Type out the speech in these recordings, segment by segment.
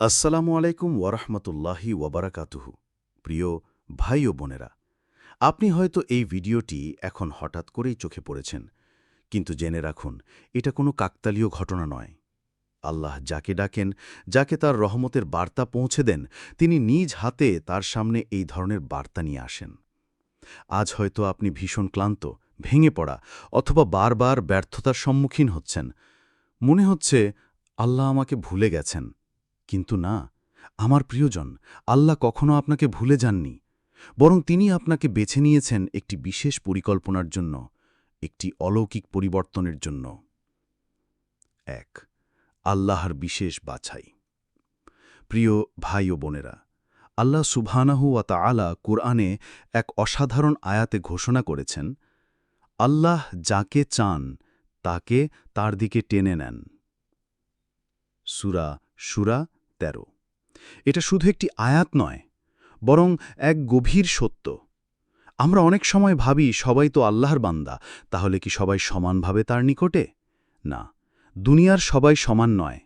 আসসালামু আলাইকুম ওয়ারহমতুল্লাহি ওয়াবারাকাতুহু। প্রিয় ভাই ও বোনেরা, আপনি হয়তো এই ভিডিওটি এখন হঠাৎ করেই চোখে পড়েছেন, কিন্তু জেনে রাখুন, এটা কোনো কাকতালীয় ঘটনা নয়। আল্লাহ যাকে ডাকেন, যাকে তার রহমতের বার্তা পৌঁছে দেন, তিনি নিজ হাতে তার সামনে এই ধরনের বার্তা নিয়ে আসেন। আজ হয়তো আপনি ভীষণ ক্লান্ত, ভেঙে পড়া, অথবা বারবার ব্যর্থতার সম্মুখীন হচ্ছেন। মনে হচ্ছে আল্লাহ আমাকে ভুলে গেছেন। কিন্তু না, আমার প্রিয়জন, আল্লাহ কখনো আপনাকে ভুলে যাননি, বরং তিনি আপনাকে বেছে নিয়েছেন একটি বিশেষ পরিকল্পনার জন্য, একটি অলৌকিক পরিবর্তনের জন্য। এক, আল্লাহর বিশেষ বাছাই। প্রিয় ভাই ও বোনেরা, আল্লাহ সুবহানাহু ওয়া তাআলা কুরআনে এক অসাধারণ আয়াতে ঘোষণা করেছেন, আল্লাহ যাকে চান, তাকে তার দিকে টেনে নেন। সুরা সুরা তেরো। এটা শুধু একটি আয়াত নয়, বরং এক গভীর সত্য। আমরা অনেক সময় ভাবি, সবাই তো আল্লাহর বান্দা, তাহলে কি সবাই সমানভাবে তার নিকটে? না, দুনিয়ার সবাই সমান নয়।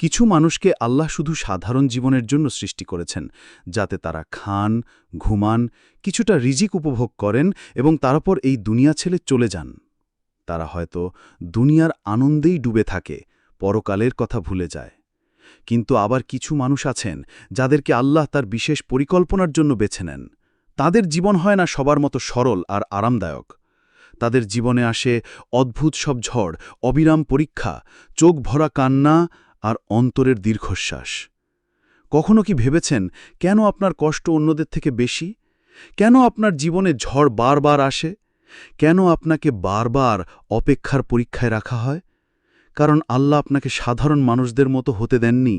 কিছু মানুষকে আল্লাহ শুধু সাধারণ জীবনের জন্য সৃষ্টি করেছেন, যাতে তারা খান, ঘুমান, কিছুটা রিজিক উপভোগ করেন এবং তারপর এই দুনিয়া ছেলে চলে যান। তারা হয়তো দুনিয়ার আনন্দেই ডুবে থাকে, পরকালের কথা ভুলে যায়। কিন্তু আবার কিছু মানুষ আছেন যাদেরকে আল্লাহ তার বিশেষ পরিকল্পনার জন্য বেছে নেন। তাদের জীবন হয় না সবার মতো সরল আর আরামদায়ক। তাদের জীবনে আসে অদ্ভুত সব ঝড়, অবিরাম পরীক্ষা, চোখ ভরা কান্না আর অন্তরের দীর্ঘশ্বাস। কখনো কি ভেবেছেন কেন আপনার কষ্ট অন্যদের থেকে বেশি? কেন আপনার জীবনে ঝড় বারবার আসে? কেন আপনাকে বারবার অপেক্ষার পরীক্ষায় রাখা হয়? কারণ আল্লাহ আপনাকে সাধারণ মানুষদের মতো হতে দেননি।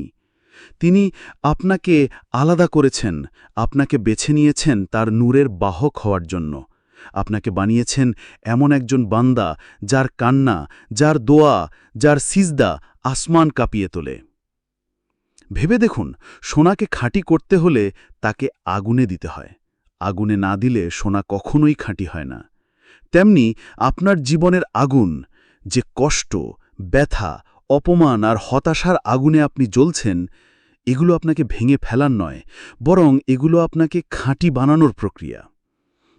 তিনি আপনাকে আলাদা করেছেন, আপনাকে বেছে নিয়েছেন তার নূরের বাহক হওয়ার জন্য। আপনাকে বানিয়েছেন এমন একজন বান্দা যার কান্না, যার দোয়া, যার সিজদা আসমান কাঁপিয়ে তোলে। ভেবে দেখুন, সোনাকে খাঁটি করতে হলে তাকে আগুনে দিতে হয়। আগুনে না দিলে সোনা কখনোই খাঁটি হয় না। তেমনি আপনার জীবনের আগুন যে কষ্ট ব্যথা, অপমান আর হতাশার আগুনে আপনি জ্বলছেন, এগুলো আপনাকে ভেঙে ফেলার নয়, বরং এগুলো আপনাকে খাঁটি বানানোর প্রক্রিয়া।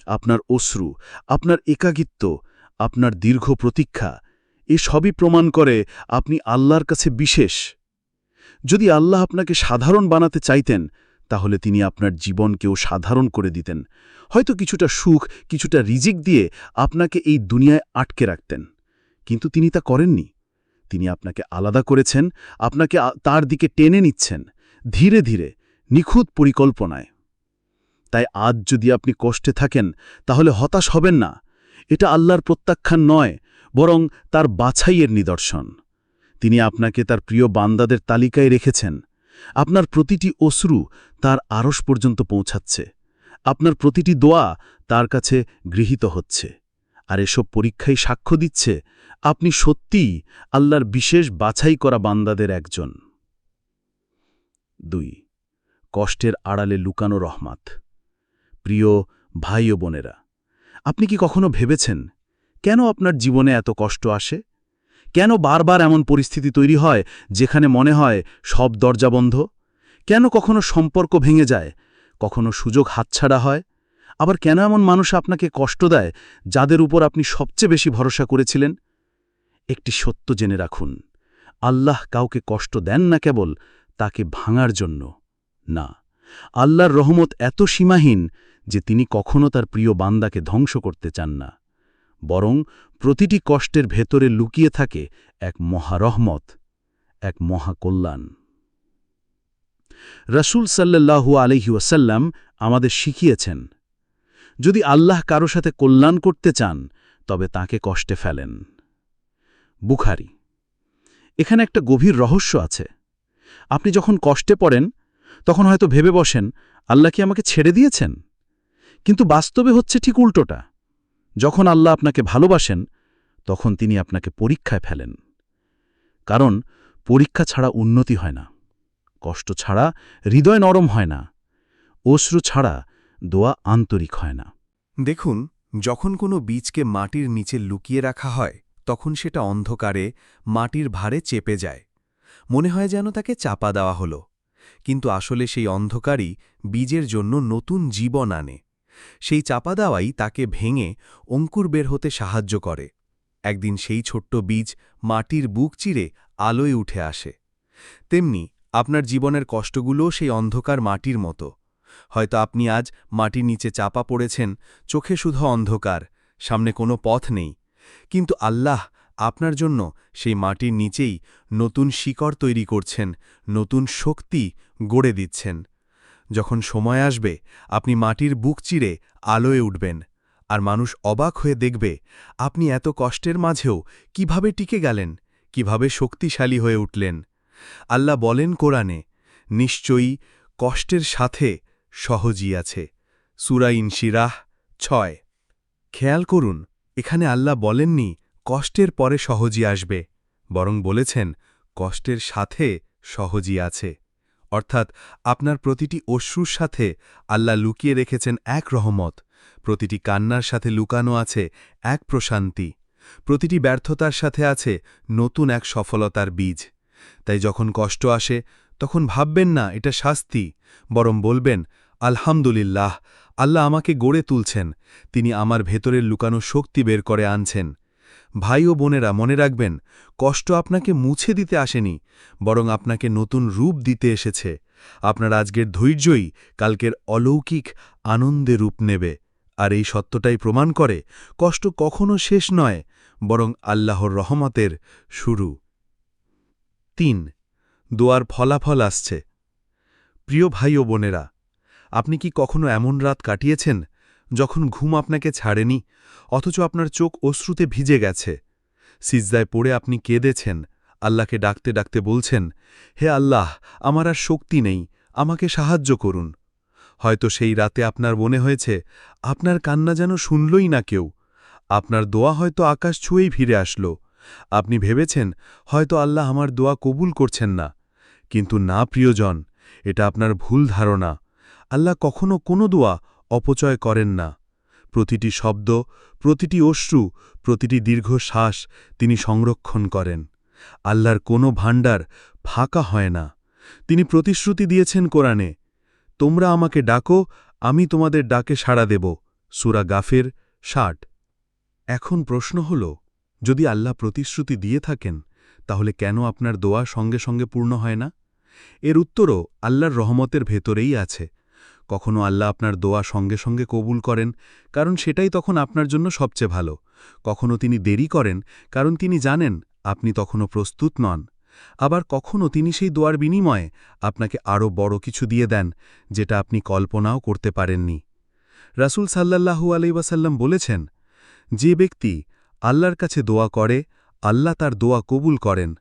আপনার অশ্রু, আপনার একাকিত্ব, আপনার দীর্ঘ প্রতীক্ষা, এ সবই প্রমাণ করে আপনি আল্লাহর কাছে বিশেষ। যদি আল্লাহ আপনাকে সাধারণ বানাতে চাইতেন, তাহলে তিনি আপনার জীবনকেও সাধারণ করে দিতেন। হয়তো কিছুটা সুখ, কিছুটা রিজিক দিয়ে আপনাকে এই দুনিয়ায় আটকে রাখতেন। কিন্তু তিনি তা করেননি। তিনি আপনাকে আলাদা করেছেন, আপনাকে তার দিকে টেনে নিচ্ছেন, ধীরে ধীরে, নিখুঁত পরিকল্পনায়। তাই আজ যদি আপনি কষ্টে থাকেন, তাহলে হতাশ হবেন না। এটা আল্লাহর প্রত্যাখ্যান নয়, বরং তার বাছাইয়ের নিদর্শন। তিনি আপনাকে তার প্রিয় বান্দাদের তালিকায় রেখেছেন। আপনার প্রতিটি অশ্রু তার আরস পর্যন্ত পৌঁছাচ্ছে। আপনার প্রতিটি দোয়া তার কাছে গৃহীত হচ্ছে। আর এসব পরীক্ষাই সাক্ষ্য দিচ্ছে, আপনি সত্যিই আল্লাহর বিশেষ বাছাই করা বান্দাদের একজন। দুই, কষ্টের আড়ালে লুকানো রহমাত। প্রিয় ভাই ও বোনেরা, আপনি কি কখনো ভেবেছেন, কেন আপনার জীবনে এত কষ্ট আসে? কেন বারবার এমন পরিস্থিতি তৈরি হয় যেখানে মনে হয় সব দরজা বন্ধ? কেন কখনো সম্পর্ক ভেঙে যায়? কখনো সুযোগ হাতছাড়া হয়? আবার কেন এমন মানুষ আপনাকে কষ্ট দেয় যাদের উপর আপনি সবচেয়ে বেশি ভরসা করেছিলেন? একটি সত্য জেনে রাখুন, আল্লাহ কাউকে কষ্ট দেন না কেবল তাকে ভাঙার জন্য, না। আল্লাহর রহমত এত সীমাহীন যে তিনি কখনো তার প্রিয় বান্দাকে ধ্বংস করতে চান না। বরং প্রতিটি কষ্টের ভেতরে লুকিয়ে থাকে এক মহারহমত, এক মহাকল্যাণ। রসুল সাল্লাহু আলহিউসাল্লাম আমাদের শিখিয়েছেন যদি আল্লাহ কারও সাথে কল্যাণ করতে চান, তবে তাকে কষ্টে ফেলেন। বুখারি। এখানে একটা গভীর রহস্য আছে। আপনি যখন কষ্টে পড়েন, তখন হয়তো ভেবে বসেন, আল্লাহ কি আমাকে ছেড়ে দিয়েছেন? কিন্তু বাস্তবে হচ্ছে ঠিক উল্টোটা। যখন আল্লাহ আপনাকে ভালোবাসেন, তখন তিনি আপনাকে পরীক্ষায় ফেলেন। কারণ পরীক্ষা ছাড়া উন্নতি হয় না। কষ্ট ছাড়া হৃদয় নরম হয় না। অশ্রু ছাড়া দোয়া আন্তরিক হয় না। দেখুন, যখন কোনো বীজকে মাটির নিচে লুকিয়ে রাখা হয়, তখন সেটা অন্ধকারে মাটির ভারে চেপে যায়। মনে হয় যেন তাকে চাপা দেওয়া হলো। কিন্তু আসলে সেই অন্ধকারই বীজের জন্য নতুন জীবন আনে। সেই চাপা দেওয়াই তাকে ভেঙে অঙ্কুর বের হতে সাহায্য করে। একদিন সেই ছোট্ট বীজ মাটির বুক চিরে আলোয় উঠে আসে। তেমনি, আপনার জীবনের কষ্টগুলোও সেই অন্ধকার মাটির মতো। হয়তো আপনি আজ মাটির নিচে চাপা পড়েছেন, চোখে শুধু অন্ধকার, সামনে কোনো পথ নেই। কিন্তু আল্লাহ আপনার জন্য সেই মাটির নিচেই নতুন শিকড় তৈরি করছেন, নতুন শক্তি গড়ে দিচ্ছেন। যখন সময় আসবে, আপনি মাটির বুক চিরে আলোয় উঠবেন, আর মানুষ অবাক হয়ে দেখবে, আপনি এত কষ্টের মাঝেও কীভাবে টিকে গেলেন, কীভাবে শক্তিশালী হয়ে উঠলেন। আল্লাহ বলেন কোরআনে, নিশ্চয়ই কষ্টের সাথে সহজই আছে। সুরা ইনশিরাহ ছয়। খেয়াল করুন, এখানে আল্লাহ বলেননি কষ্টের পরে সহজই আসবে, বরং বলেছেন কষ্টের সাথে সহজই আছে। অর্থাৎ আপনার প্রতিটি অশ্রুর সাথে আল্লাহ লুকিয়ে রেখেছেন এক রহমত, প্রতিটি কান্নার সাথে লুকানো আছে এক প্রশান্তি, প্রতিটি ব্যর্থতার সাথে আছে নতুন এক সফলতার বীজ। তাই যখন কষ্ট আসে, তখন ভাববেন না এটা শাস্তি, বরং বলবেন আলহামদুলিল্লাহ, আল্লাহ আমাকে গড়ে তুলছেন, তিনি আমার ভেতরের লুকানো শক্তি বের করে আনছেন। ভাই ও বোনেরা, মনে রাখবেন, কষ্ট আপনাকে মুছে দিতে আসেনি, বরং আপনাকে নতুন রূপ দিতে এসেছে। আপনার আজকের ধৈর্যই কালকের অলৌকিক আনন্দে রূপ নেবে। আর এই সত্যটাই প্রমাণ করে, কষ্ট কখনো শেষ নয়, বরং আল্লাহর রহমতের শুরু। তিন, দোয়ার ফলাফল আসছে। প্রিয় ভাই ও বোনেরা আপনি কি কখনো এমন রাত কাটিয়েছেন যখন ঘুম আপনাকে ছাড়েনি, অথচ আপনার চোখ অশ্রুতে ভিজে গেছে? সিজদায় পড়ে আপনি কেঁদেছেন, আল্লাহকে ডাকতে ডাকতে বলছেন, হে আল্লাহ, আমার আর শক্তি নেই, আমাকে সাহায্য করুন। হয়তো সেই রাতে আপনার মনে হয়েছে, আপনার কান্না যেন শুনলই না কেউ। আপনার দোয়া হয়তো আকাশ ছুঁয়েই ফিরে আসল। আপনি ভেবেছেন, হয়তো আল্লাহ আমার দোয়া কবুল করছেন না। কিন্তু না, প্রিয়জন, এটা আপনার ভুল ধারণা। আল্লাহ কখনো কোনো দোয়া অপচয় করেন না। প্রতিটি শব্দ, প্রতিটি অশ্রু, প্রতিটি দীর্ঘ শ্বাস তিনি সংরক্ষণ করেন। আল্লাহর কোনো ভাণ্ডার ফাঁকা হয় না। তিনি প্রতিশ্রুতি দিয়েছেন কোরআনে, তোমরা আমাকে ডাকো, আমি তোমাদের ডাকে সাড়া দেব। সুরা গাফের ষাট। এখন প্রশ্ন হল, যদি আল্লাহ প্রতিশ্রুতি দিয়ে থাকেন, তাহলে কেন আপনার দোয়া সঙ্গে সঙ্গে পূর্ণ হয় না? এর উত্তরও আল্লাহর রহমতের ভেতরেই আছে। কখনো আল্লাহ আপনার দোয়া সঙ্গে সঙ্গে কবুল করেন, কারণ সেটাই তখন আপনার জন্য সবচেয়ে ভালো। কখনো তিনি দেরি করেন, কারণ তিনি জানেন আপনি তখনও প্রস্তুত নন। আবার কখনো তিনি সেই দোয়ার বিনিময়ে আপনাকে আরও বড় কিছু দিয়ে দেন, যেটা আপনি কল্পনাও করতে পারেননি। রাসুল সাল্লাল্লাহু আলাইসাল্লাম বলেছেন, যে ব্যক্তি আল্লাহর কাছে দোয়া করে, আল্লাহ তার দোয়া কবুল করেন।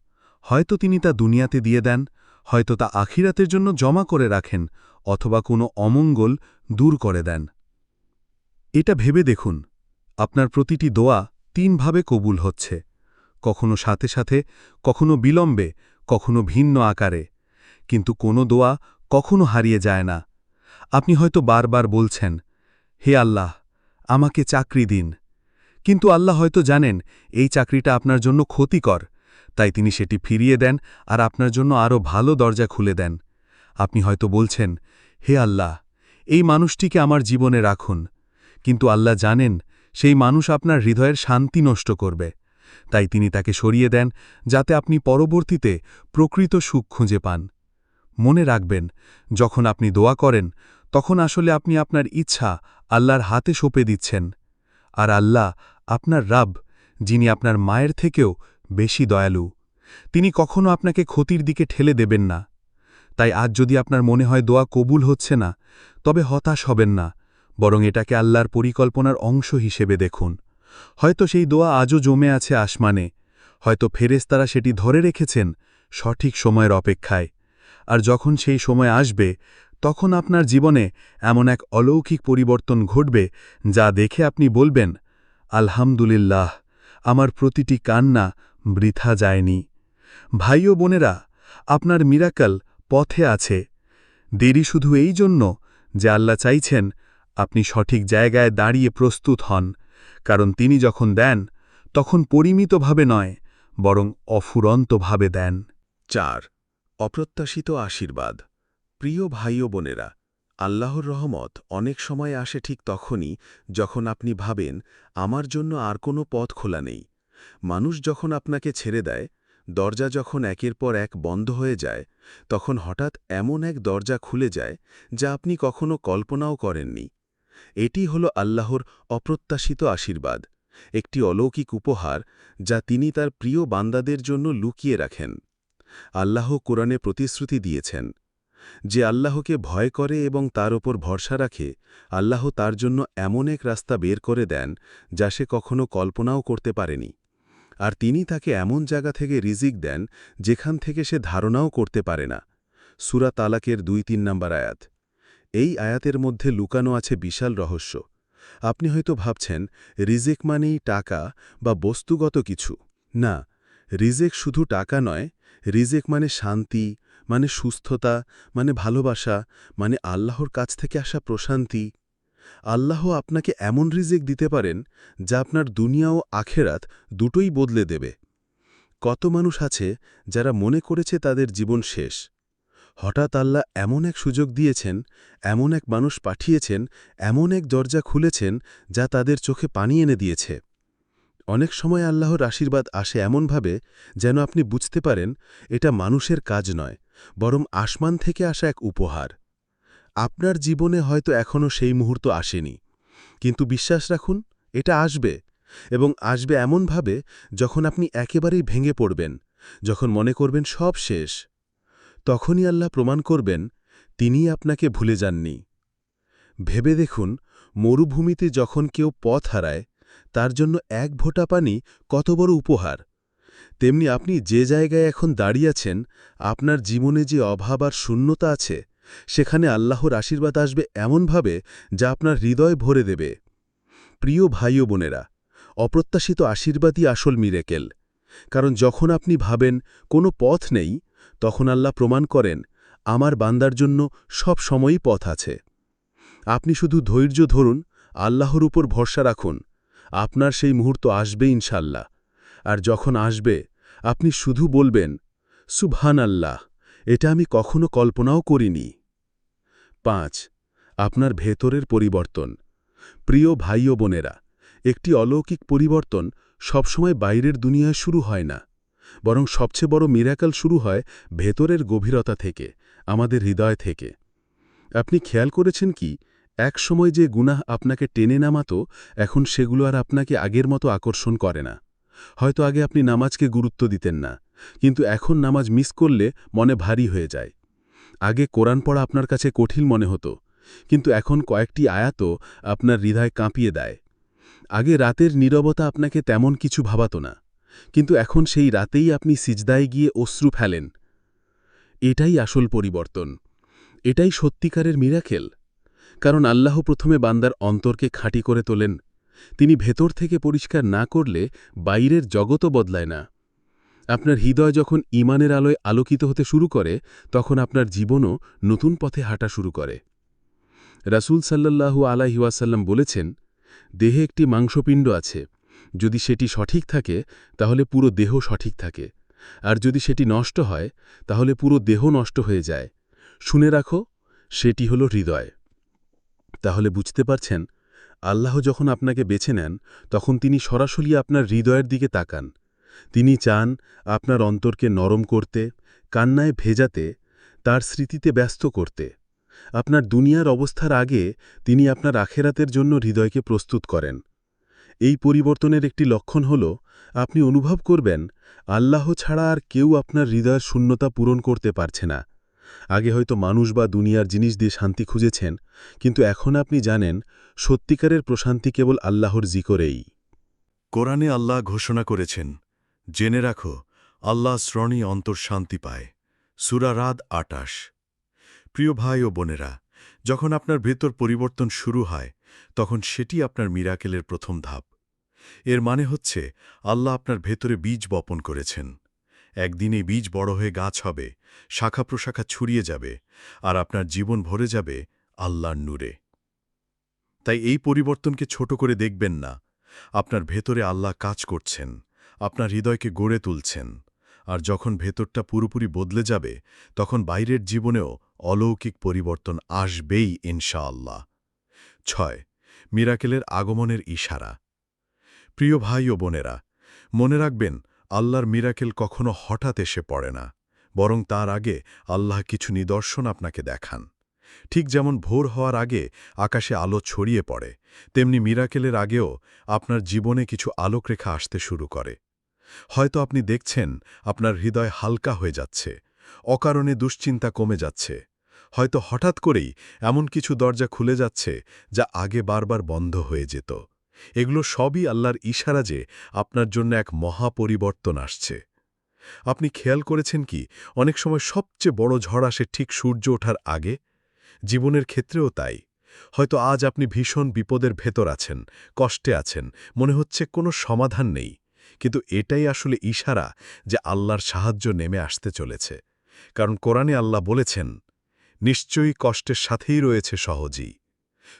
হয়তো তিনি তা দুনিয়াতে দিয়ে দেন, হয়তো তা আখিরাতের জন্য জমা করে রাখেন অথবা কোনো অমঙ্গল দূর করে দেন। এটা ভেবে দেখুন, আপনার প্রতিটি দোয়া তিনভাবে কবুল হচ্ছে, কখনো সাথে সাথে, কখনো বিলম্বে, কখনো ভিন্ন আকারে। কিন্তু কোনো দোয়া কখনো হারিয়ে যায় না। আপনি হয়তো বারবার বলছেন, হে আল্লাহ, আমাকে চাকরি দিন। কিন্তু আল্লাহ হয়তো জানেন, এই চাকরিটা আপনার জন্য ক্ষতিকর। তাই তিনি সেটি ফিরিয়ে দেন আর আপনার জন্য আরও ভালো দরজা খুলে দেন। আপনি হয়তো বলছেন হে আল্লাহ, এই মানুষটিকে আমার জীবনে রাখুন। কিন্তু আল্লাহ জানেন, সেই মানুষ আপনার হৃদয়ের শান্তি নষ্ট করবে। তাই তিনি তাকে সরিয়ে দেন, যাতে আপনি পরবর্তীতে প্রকৃত সুখ খুঁজে পান। মনে রাখবেন, যখন আপনি দোয়া করেন, তখন আসলে আপনি আপনার ইচ্ছা আল্লাহর হাতে সঁপে দিচ্ছেন। আর আল্লাহ আপনার রাব, যিনি আপনার মায়ের থেকেও বেশি দয়ালু। তিনি কখনো আপনাকে ক্ষতির দিকে ঠেলে দেবেন না। তাই আজ যদি আপনার মনে হয় দোয়া কবুল হচ্ছে না, তবে হতাশ হবেন না, বরং এটাকে আল্লাহর পরিকল্পনার অংশ হিসেবে দেখুন। হয়তো সেই দোয়া আজও জমে আছে আসমানে, হয়তো ফেরেস্তারা সেটি ধরে রেখেছেন সঠিক সময়ের অপেক্ষায়। আর যখন সেই সময় আসবে, তখন আপনার জীবনে এমন এক অলৌকিক পরিবর্তন ঘটবে যা দেখে আপনি বলবেন, আলহামদুলিল্লাহ, আমার প্রতিটি কান্না বৃথা যায়নি। ভাই ও বোনেরা, আপনার মিরাকল পথে আছে। দেরি শুধু এই জন্য যে আল্লাহ চাইছেন আপনি সঠিক জায়গায় দাঁড়িয়ে প্রস্তুত হন, কারণ তিনি যখন দেন, তখন পরিমিতভাবে নয়, বরং অফুরন্তভাবে দেন। চার, অপ্রত্যাশিত আশীর্বাদ। প্রিয় ভাই ও বোনেরা, আল্লাহর রহমত অনেক সময় আসে ঠিক তখনই যখন আপনি ভাবেন, আমার জন্য আর কোনো পথ খোলা নেই। মানুষ যখন আপনাকে ছেড়ে দেয় দরজা যখন একের পর এক বন্ধ হয়ে যায়, তখন হঠাৎ এমন এক দরজা খুলে যায় যা আপনি কখনো কল্পনাও করেননি। এটি হল আল্লাহর অপ্রত্যাশিত আশীর্বাদ, একটি অলৌকিক উপহার যা তিনি তার প্রিয় বান্দাদের জন্য লুকিয়ে রাখেন। আল্লাহ কোরআনে প্রতিশ্রুতি দিয়েছেন, যে আল্লাহকে ভয় করে এবং তার ওপর ভরসা রাখে, আল্লাহ তার জন্য এমন এক রাস্তা বের করে দেন যা সে কখনো কল্পনাও করতে পারেনি। আর তিনি তাকে এমন জায়গা থেকে রিজিক দেন যেখান থেকে সে ধারণাও করতে পারে না। সুরা তালাকের দুই তিন নম্বর আয়াত। এই আয়াতের মধ্যে লুকানো আছে বিশাল রহস্য। আপনি হয়তো ভাবছেন, রিজেক মানেই টাকা বা বস্তুগত কিছু। না, রিজেক শুধু টাকা নয়, রিজেক মানে শান্তি মানে সুস্থতা মানে ভালোবাসা মানে আল্লাহর কাছ থেকে আসা প্রশান্তি। আল্লাহ আপনাকে এমন রিজেক দিতে পারেন, যা আপনার দুনিয়া ও আখেরাত দুটোই বদলে দেবে। কত মানুষ আছে যারা মনে করেছে তাদের জীবন শেষ। হঠাৎ আল্লাহ এমন এক সুযোগ দিয়েছেন, এমন এক মানুষ পাঠিয়েছেন, এমন এক দরজা খুলেছেন, যা তাদের চোখে পানি এনে দিয়েছে। অনেক সময় আল্লাহর আশীর্বাদ আসে এমনভাবে যেন আপনি বুঝতে পারেন, এটা মানুষের কাজ নয়, বরং আসমান থেকে আসা এক উপহার। আপনার জীবনে হয়তো এখনও সেই মুহূর্ত আসেনি। কিন্তু বিশ্বাস রাখুন, এটা আসবে এবং আসবে এমনভাবে যখন আপনি একেবারেই ভেঙে পড়বেন, যখন মনে করবেন সব শেষ। তখনই আল্লাহ প্রমাণ করবেন তিনি আপনাকে ভুলে যাননি। ভেবে দেখুন, মরুভূমিতে যখন কেউ পথ হারায়, তার জন্য এক ভোটা পানি কত বড় উপহার। তেমনি আপনি যে জায়গায় এখন দাঁড়িয়ে আছেন, আপনার জীবনে যে অভাব আর শূন্যতা আছে সেখানে আল্লাহর আশীর্বাদ আসবে এমনভাবে যা আপনার হৃদয় ভরে দেবে। প্রিয় ভাই ও বোনেরা, অপ্রত্যাশিত আশীর্বাদই আসল মিরেকেল। কারণ যখন আপনি ভাবেন কোনো পথ নেই, তখন আল্লাহ প্রমাণ করেন, আমার বান্দার জন্য সব সময়ই পথ আছে। আপনি শুধু ধৈর্য ধরুন, আল্লাহর উপর ভরসা রাখুন, আপনার সেই মুহূর্ত আসবে ইনশাল্লাহ আর যখন আসবে, আপনি শুধু বলবেন সুবহান আল্লাহ এটা আমি কখনো কল্পনাও করিনি। পাঁচ, আপনার ভেতরের পরিবর্তন। প্রিয় ভাই ও বোনেরা, একটি অলৌকিক পরিবর্তন সবসময় বাইরের দুনিয়ায় শুরু হয় না, বরং সবচেয়ে বড় মিরাকাল শুরু হয় ভেতরের গভীরতা থেকে, আমাদের হৃদয় থেকে। আপনি খেয়াল করেছেন কি, এক সময় যে গুনাহ আপনাকে টেনে নামাতো, এখন সেগুলো আর আপনাকে আগের মতো আকর্ষণ করে না। হয়তো আগে আপনি নামাজকে গুরুত্ব দিতেন না, কিন্তু এখন নামাজ মিস করলে মনে ভারী হয়ে যায়। আগে কোরআন পড়া আপনার কাছে কঠিন মনে হতো, কিন্তু এখন কয়েকটি আয়াতও আপনার হৃদয় কাঁপিয়ে দেয়। আগে রাতের নীরবতা আপনাকে তেমন কিছু ভাবাত না, কিন্তু এখন সেই রাতেই আপনি সিজদায় গিয়ে অশ্রু ফেলেন। এটাই আসল পরিবর্তন, এটাই সত্যিকারের মিরাকেল। কারণ আল্লাহ প্রথমে বান্দার অন্তরকে খাঁটি করে তোলেন, তিনি ভেতর থেকে পরিষ্কার না করলে বাইরের জগতও বদলায় না। আপনার হৃদয় যখন ইমানের আলোয় আলোকিত হতে শুরু করে, তখন আপনার জীবনও নতুন পথে হাঁটা শুরু করে। রাসূল সাল্লাল্লাহু আলাইহিওয়াসাল্লাম বলেছেন, দেহে একটি মাংসপিণ্ড আছে। যদি সেটি সঠিক থাকে, তাহলে পুরো দেহ সঠিক থাকে। আর যদি সেটি নষ্ট হয়, তাহলে পুরো দেহ নষ্ট হয়ে যায়। শুনে রাখো, সেটি হল হৃদয়। তাহলে বুঝতে পারছেন, আল্লাহ যখন আপনাকে বেছে নেন, তখন তিনি সরাসরি আপনার হৃদয়ের দিকে তাকান। তিনি চান আপনার অন্তরকে নরম করতে, কান্নায় ভেজাতে, তার স্মৃতিতে ব্যস্ত করতে। আপনার দুনিয়ার অবস্থার আগে তিনি আপনার আখেরাতের জন্য হৃদয়কে প্রস্তুত করেন। এই পরিবর্তনের একটি লক্ষণ হল, আপনি অনুভব করবেন, আল্লাহ ছাড়া আর কেউ আপনার হৃদয়ের শূন্যতা পূরণ করতে পারছে না। আগে হয়তো মানুষ বা দুনিয়ার জিনিস দিয়ে শান্তি খুঁজেছেন, কিন্তু এখন আপনি জানেন, সত্যিকারের প্রশান্তি কেবল আল্লাহর জিকরেই। কোরআনে আল্লাহ ঘোষণা করেছেন জেনে রাখো, আল্লাহ শ্রণী অন্তর শান্তি পায় সুরারাদ আটাশ। প্রিয় ভাই ও বোনেরা, যখন আপনার ভেতর পরিবর্তন শুরু হয়, তখন সেটি আপনার মিরাকেলের প্রথম ধাপ। এর মানে হচ্ছে, আল্লাহ আপনার ভেতরে বীজ বপন করেছেন। একদিন বীজ বড় হয়ে গাছ হবে, শাখা প্রশাখা ছড়িয়ে যাবে, আর আপনার জীবন ভরে যাবে আল্লাহর নূরে। তাই এই পরিবর্তনকে ছোট করে দেখবেন না, আপনার ভেতরে আল্লাহ কাজ করছেন। আপনার হৃদয়কে গড়ে তুলছেন। আর যখন ভেতরটা পুরোপুরি বদলে যাবে, তখন বাইরের জীবনেও অলৌকিক পরিবর্তন আসবেই ইনশাআল্লাহ। ছয়, মিরাকেলের আগমনের ইশারা। প্রিয় ভাই ও বোনেরা, মনে রাখবেন, আল্লাহর মিরাকেল কখনো হঠাৎ এসে পড়ে না, বরং তার আগে আল্লাহ কিছু নিদর্শন আপনাকে দেখান। ঠিক যেমন ভোর হওয়ার আগে আকাশে আলো ছড়িয়ে পড়ে, তেমনি মিরাকেলের আগেও আপনার জীবনে কিছু আলোকরেখা আসতে শুরু করে। হয়তো আপনি দেখছেন আপনার হৃদয় হালকা হয়ে যাচ্ছে, অকারণে দুশ্চিন্তা কমে যাচ্ছে। হয়তো হঠাৎ করেই এমন কিছু দরজা খুলে যাচ্ছে যা আগে বারবার বন্ধ হয়ে যেত। এগুলো সবই আল্লাহর ইশারা যে আপনার জন্য এক মহা পরিবর্তন আসছে। আপনি খেয়াল করেছেন কি, অনেক সময় সবচেয়ে বড় ঝড় আসে ঠিক সূর্য ওঠার আগে? জীবনের ক্ষেত্রেও তাই। হয়তো আজ আপনি ভীষণ বিপদের ভেতর আছেন, কষ্টে আছেন, মনে হচ্ছে কোনো সমাধান নেই। কিন্তু এটাই আসলে ইশারা যে আল্লাহর সাহায্য নেমে আসতে চলেছে। কারণ কোরআনে আল্লাহ বলেছেন, নিশ্চয়ই কষ্টের সাথেই রয়েছে সহজই।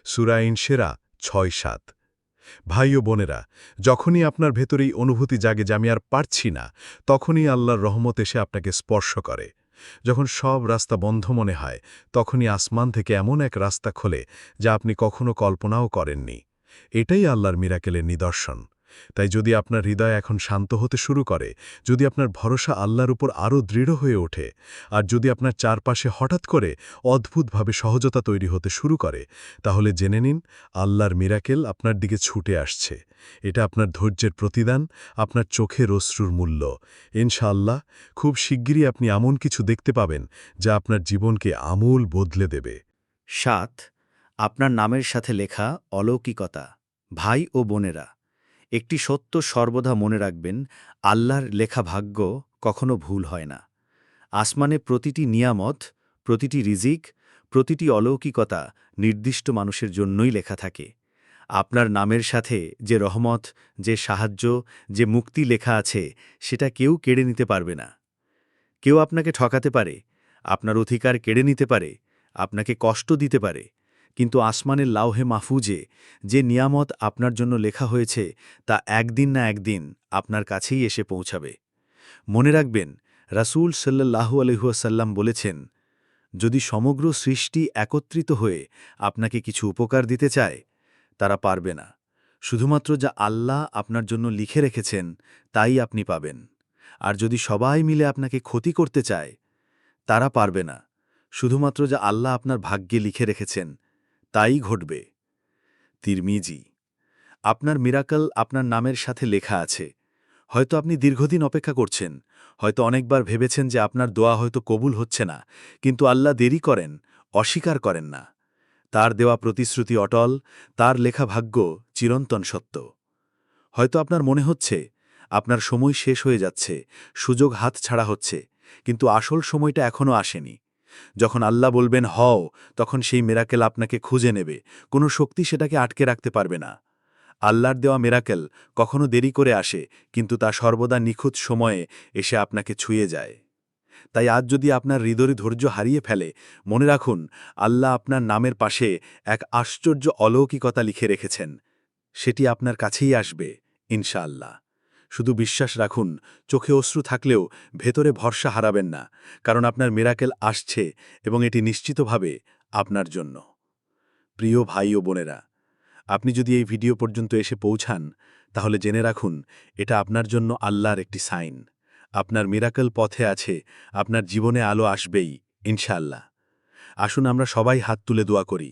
সুরাইন সেরা ছয় সাত। ভাই ও বোনেরা, যখনই আপনার ভেতরেই অনুভূতি জাগে যে আমি আর পারছি না, তখনই আল্লাহর রহমত এসে আপনাকে স্পর্শ করে। যখন সব রাস্তা বন্ধ মনে হয়, তখনই আসমান থেকে এমন এক রাস্তা খোলে যা আপনি কখনো কল্পনাও করেননি। এটাই আল্লাহর মিরাকেলের নিদর্শন। তাই যদি আপনার হৃদয় এখন শান্ত হতে শুরু করে, যদি আপনার ভরসা আল্লাহর উপর আরও দৃঢ় হয়ে ওঠে, আর যদি আপনার চারপাশে হঠাৎ করে অদ্ভুতভাবে সহজতা তৈরি হতে শুরু করে, তাহলে জেনে নিন আল্লাহর মিরাকেল আপনার দিকে ছুটে আসছে। এটা আপনার ধৈর্যের প্রতিদান, আপনার চোখের অশ্রুর মূল্য। ইনশাআল্লাহ, খুব শিগগিরই আপনি এমন কিছু দেখতে পাবেন যা আপনার জীবনকে আমূল বদলে দেবে। সাত, আপনার নামের সাথে লেখা অলৌকিকতা, ভাই ও বোনেরা। একটি সত্য সর্বদা মনে রাখবেন, আল্লাহর লেখা ভাগ্য কখনো ভুল হয় না। আসমানে প্রতিটি নিয়ামত, প্রতিটি রিজিক, প্রতিটি অলৌকিকতা নির্দিষ্ট মানুষের জন্যই লেখা থাকে। আপনার নামের সাথে যে রহমত, যে সাহায্য, যে মুক্তি লেখা আছে, সেটা কেউ কেড়ে নিতে পারবে না। কেউ আপনাকে ঠকাতে পারে, আপনার অধিকার কেড়ে নিতে পারে, আপনাকে কষ্ট দিতে পারে কিন্তু আসমানের লাউহে মাহফুজে যে নিয়ামত আপনার জন্য লেখা হয়েছে, তা একদিন না একদিন আপনার কাছেই এসে পৌঁছাবে। মনে রাখবেন, রাসূল সাল্লাল্লাহু আলহুয়াসাল্লাম বলেছেন, যদি সমগ্র সৃষ্টি একত্রিত হয়ে আপনাকে কিছু উপকার দিতে চায়, তারা পারবে না। শুধুমাত্র যা আল্লাহ আপনার জন্য লিখে রেখেছেন, তাই আপনি পাবেন। আর যদি সবাই মিলে আপনাকে ক্ষতি করতে চায়, তারা পারবে না। শুধুমাত্র যা আল্লাহ আপনার ভাগ্যে লিখে রেখেছেন তাই ঘটবে। তিরমিজি, আপনার মিরাকল আপনার নামের সাথে লেখা আছে। হয়তো আপনি দীর্ঘদিন অপেক্ষা করছেন, হয়তো অনেকবার ভেবেছেন যে আপনার দোয়া হয়তো কবুল হচ্ছে না, কিন্তু আল্লাহ দেরি করেন, অস্বীকার করেন না। তার দেওয়া প্রতিশ্রুতি অটল, তার লেখা ভাগ্য চিরন্তন সত্য। হয়তো আপনার মনে হচ্ছে, আপনার সময় শেষ হয়ে যাচ্ছে, সুযোগ হাত ছাড়া হচ্ছে, কিন্তু আসল সময়টা এখনও আসেনি। যখন আল্লাহ বলবেন, হও, তখন সেই মেরাকেল আপনাকে খুঁজে নেবে। কোনো শক্তি সেটাকে আটকে রাখতে পারবে না। আল্লাহর দেওয়া মেরাকেল কখনো দেরি করে আসে, কিন্তু তা সর্বদা নিখুঁত সময়ে এসে আপনাকে ছুঁয়ে যায়। তাই আজ যদি আপনার হৃদয় ধৈর্য হারিয়ে ফেলে, মনে রাখুন, আল্লাহ আপনার নামের পাশে এক আশ্চর্য অলৌকিকতা লিখে রেখেছেন। সেটি আপনার কাছেই আসবে, ইনশাআল্লাহ। শুধু বিশ্বাস রাখুন, চোখে অশ্রু থাকলেও ভেতরে ভরসা হারাবেন না, কারণ আপনার মিরাকেল আসছে এবং এটি নিশ্চিতভাবে আপনার জন্য। প্রিয় ভাই ও বোনেরা, আপনি যদি এই ভিডিও পর্যন্ত এসে পৌঁছান, তাহলে জেনে রাখুন, এটা আপনার জন্য আল্লাহর একটি সাইন আপনার মিরাকল পথে আছে, আপনার জীবনে আলো আসবেই, ইনশাআল্লাহ। আসুন আমরা সবাই হাত তুলে দোয়া করি।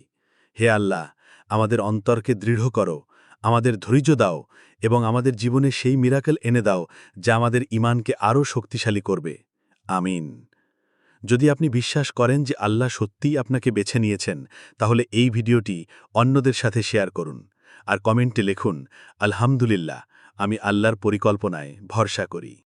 হে আল্লাহ, আমাদের অন্তরকে দৃঢ় করো, আমাদের ধৈর্য দাও এবং আমাদের জীবনে সেই মিরাকেল এনে দাও যা আমাদের ইমানকে আরও শক্তিশালী করবে। আমিন। যদি আপনি বিশ্বাস করেন যে আল্লাহ সত্যিই আপনাকে বেছে নিয়েছেন, তাহলে এই ভিডিওটি অন্যদের সাথে শেয়ার করুন আর কমেন্টে লিখুন, আলহামদুলিল্লাহ, আমি আল্লাহর পরিকল্পনায় ভরসা করি।